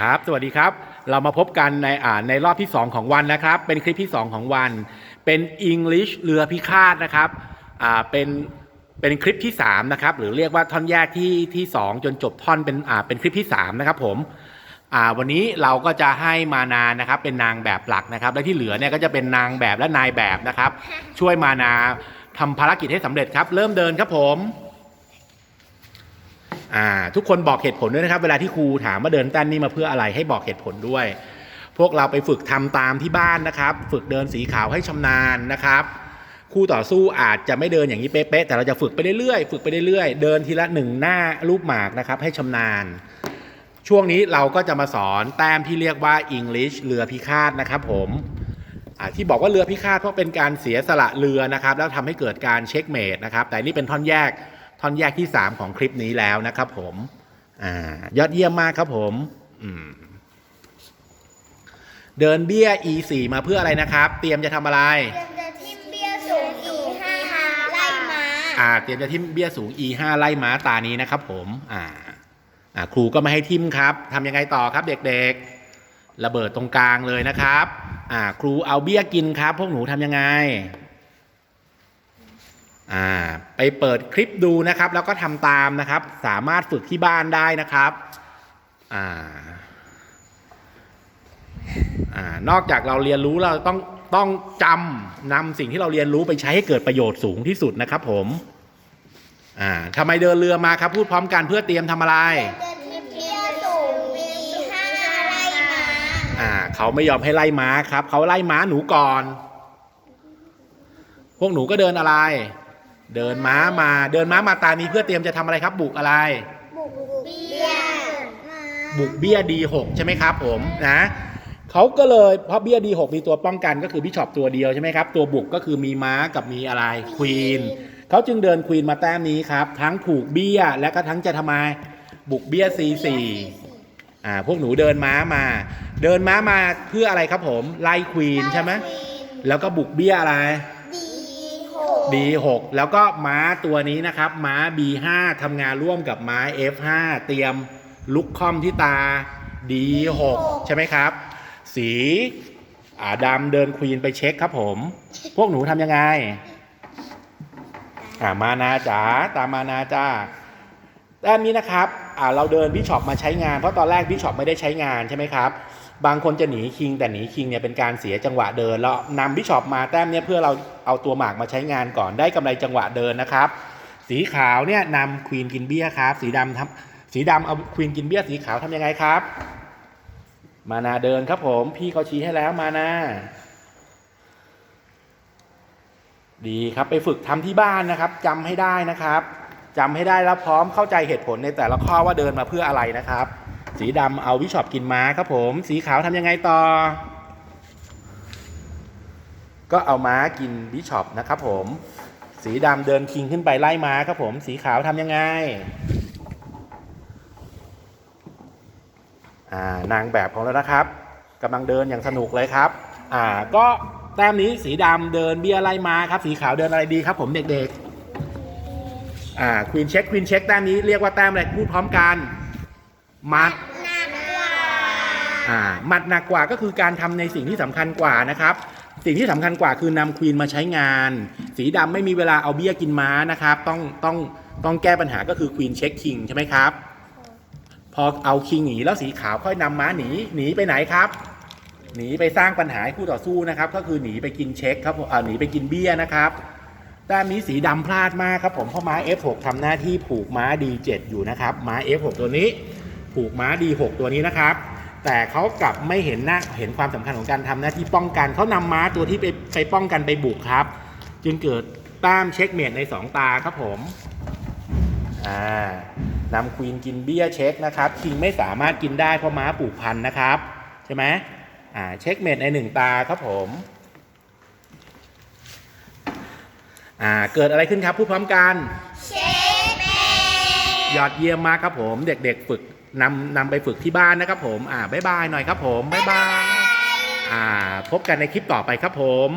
ครับ สวัสดีครับ เรามาพบกันในอ่าในรอบที่ 2 ของวันนะครับ เป็นคลิปที่ 2 ของวัน เป็น English เรือพิฆาตนะครับอ่าเป็นเป็นคลิปที่3นะครับหรือเรียกว่าท่อนแยกที่ที่ 2 จนจบท่อนเป็นอ่าเป็นคลิปที่ 3 นะครับผมอ่าวันนี้เราก็จะให้มานานะครับ เป็นนางแบบหลักนะครับ และที่เหลือเนี่ยก็จะเป็นนางแบบและนายแบบนะครับ ช่วยมานาทำภารกิจให้สำเร็จครับ เริ่มเดินครับผม อ่าทุกคนบอกเหตุผลด้วยนะครับ เวลาที่ครูถามว่าเดินเต้นนี่มาเพื่ออะไรให้บอกเหตุผลด้วย พวกเราไปฝึกทำตามที่บ้านนะครับ ฝึกเดินสีขาวให้ชำนาญนะครับคู่ต่อสู้อาจจะไม่เดินอย่างนี้เป๊ะๆแต่เราจะฝึกไปเรื่อยๆฝึกไปเรื่อยๆ เดินทีละหนึ่งหน้ารูปหมากนะครับให้ชำนาญ ช่วงนี้เราก็จะมาสอนแต้มที่เรียกว่า English เรือพิฆาตนะครับผมที่บอกว่าเรือพิฆาตเพราะเป็นการเสียสละเรือนะครับ แล้วทำให้เกิดการเช็คเมดนะครับ แต่นี่เป็นท่อนแยก ท่อนแยกที่ 3 ของคลิปนี้แล้วนะครับผมอ่ายอดเยี่ยมมากครับผมอืมเดินเบี้ย E4 มาเพื่ออะไรนะครับ เตรียมจะทำอะไรเดินเดินทิมเบี้ยสูงอีห้าไล่ม้าอ่า เตรียมจะทิมเบี้ยสูง E5 ไล่ม้าตานี้นะครับผม อ่า อ่า ครูก็ไม่ให้ทิมครับทำยังไงต่อครับเด็กๆ ระเบิดตรงกลางเลยนะครับ อ่า ครูเอาเบี้ยกินครับ พวกหนูทำยังไงอ่า ไปเปิดคลิปดูนะครับ แล้วก็ทำตามนะครับ สามารถฝึกที่บ้านได้นะครับอ่าอ่านอกจากเราเรียนรู้เราต้องต้องจำนำสิ่งที่เราเรียนรู้ไปใช้ให้เกิดประโยชน์สูงที่สุดนะครับ ผมอ่าทำไมเดินเรือมาครับ พูดพร้อมกันเพื่อเตรียมทำอะไรเดินทิมเบี้ยสูงอีห้าไล่ม้าอ่าเขาไม่ยอมให้ไล่ม้าครับ เขาไล่ม้าหนูก่อน พวกหนูก็เดินอะไร เดินม้ามาเดินม้ามาตานี้เพื่อเตรียมจะทำอะไรครับ บุกอะไร บุกเบี้ยมาบุกเบี้ย D6 ใช่ไหมครับ ผมนะเขาก็เลยเพราะเบี้ย D6 มีตัวป้องกันก็คือบิชอปตัวเดียวใช่ไหมครับ ตัวบุกก็คือมีม้ากับมีอะไรควีนเขาจึงเดินควีนมาแต้มนี้ครับ ทั้งถูกเบี้ยและก็ทั้งจะทำไมบุกเบี้ย C4 อ่าพวกหนูเดินม้ามา เดินม้ามาเพื่ออะไรครับผมไล่ควีนใช่ไหมแล้วก็บุกเบี้ยอะไร B6 แล้วก็ม้าตัวนี้นะครับ ม้า B5 ทำงานร่วมกับม้า F5 เตรียมลุกคอมที่ตา D6 ใช่ไหมครับ สีอ่าดำเดินควีนไปเช็คครับผม พวกหนูทำยังไง อ่ามานาจ๋าตามมานาจ้าด้านนี้นะครับ อ่าเราเดินบิชอปมาใช้งาน เพราะตอนแรกบิชอปไม่ได้ใช้งานใช่ไหมครับ บางคนจะหนีคิงแต่หนีคิงเนี่ยเป็นการเสียจังหวะเดินแล้วนำบิชอปมาแต้มเนี่ยเพื่อเราเอาตัวหมากมาใช้งานก่อนได้กำไรจังหวะเดินนะครับ สีขาวเนี่ยนำควีนกินเบี้ยครับ สีดำทำสีดำเอาควีนกินเบี้ยสีขาวทำยังไงครับ มานาเดินครับผมพี่เขาชี้ให้แล้วมานาดีครับไปฝึกทำที่บ้านนะครับจำให้ได้นะครับจำให้ได้แล้วพร้อมเข้าใจเหตุผลในแต่ละข้อว่าเดินมาเพื่ออะไรนะครับ สีดำเอาวิชอปกินม้าครับผม สีขาวทำยังไงต่อ ก็เอาม้ากินบิชอปนะครับผม สีดำเดินคิงขึ้นไปไล่ม้าครับผม สีขาวทำยังไงอ่านางแบบของเรานะครับกำลังเดินอย่างสนุกเลยครับ อ่าก็แต้มนี้สีดำเดินเบี้ยไล่ม้าครับ สีขาวเดินอะไรดีครับ ผมเด็กๆ อ่าควีนเช็คควีนเช็คแต้มนี้เรียกว่าแต้มอะไรพูดพร้อมกัน มัดหนักกว่าอ่ามัดหนักกว่าก็คือการทำในสิ่งที่สำคัญกว่านะครับ สิ่งที่สำคัญกว่าคือนำควีนมาใช้งาน สีดำไม่มีเวลาเอาเบี้ยกินม้านะครับ ต้องต้องต้องแก้ปัญหาก็คือควีนเช็คคิงใช่ไหมครับ พอเอาคิงหนีแล้วสีขาวค่อยนำม้าหนีหนีไปไหนครับหนีไปสร้างปัญหาให้คู่ต่อสู้นะครับ ก็คือหนีไปกินเช็คครับอ่าหนีไปกินเบี้ยนะครับด้านนี้สีดำพลาดมากครับผมเพราะม้า F6 ทำหน้าที่ผูกม้า D7 อยู่นะครับ ม้า F6 ตัวนี้ ผูกม้า D6 ตัวนี้นะครับ แต่เขากลับไม่เห็นหน้าเห็นความสำคัญของการทำหน้าที่ป้องกันเขานำม้าตัวที่ไปไปป้องกันไปบุกครับ จึงเกิดต้มเช็คเมดใน 2 ตาครับผมอ่านำควีนกินเบี้ยเช็คนะครับคิงไม่สามารถกินได้เพราะม้าผูกพันนะครับ ใช่ไหมอ่าเช็คเมดในหนึ่งตาครับผมอ่าเกิดอะไรขึ้นครับพูดพร้อมกันเช็ค ยอดเยี่ยมมากครับผมเด็กๆฝึกนำนำไปฝึกที่บ้านนะครับผมอ่าบ๊ายบายหน่อยครับผมบ๊ายบายอ่าพบกันในคลิปต่อไปครับผม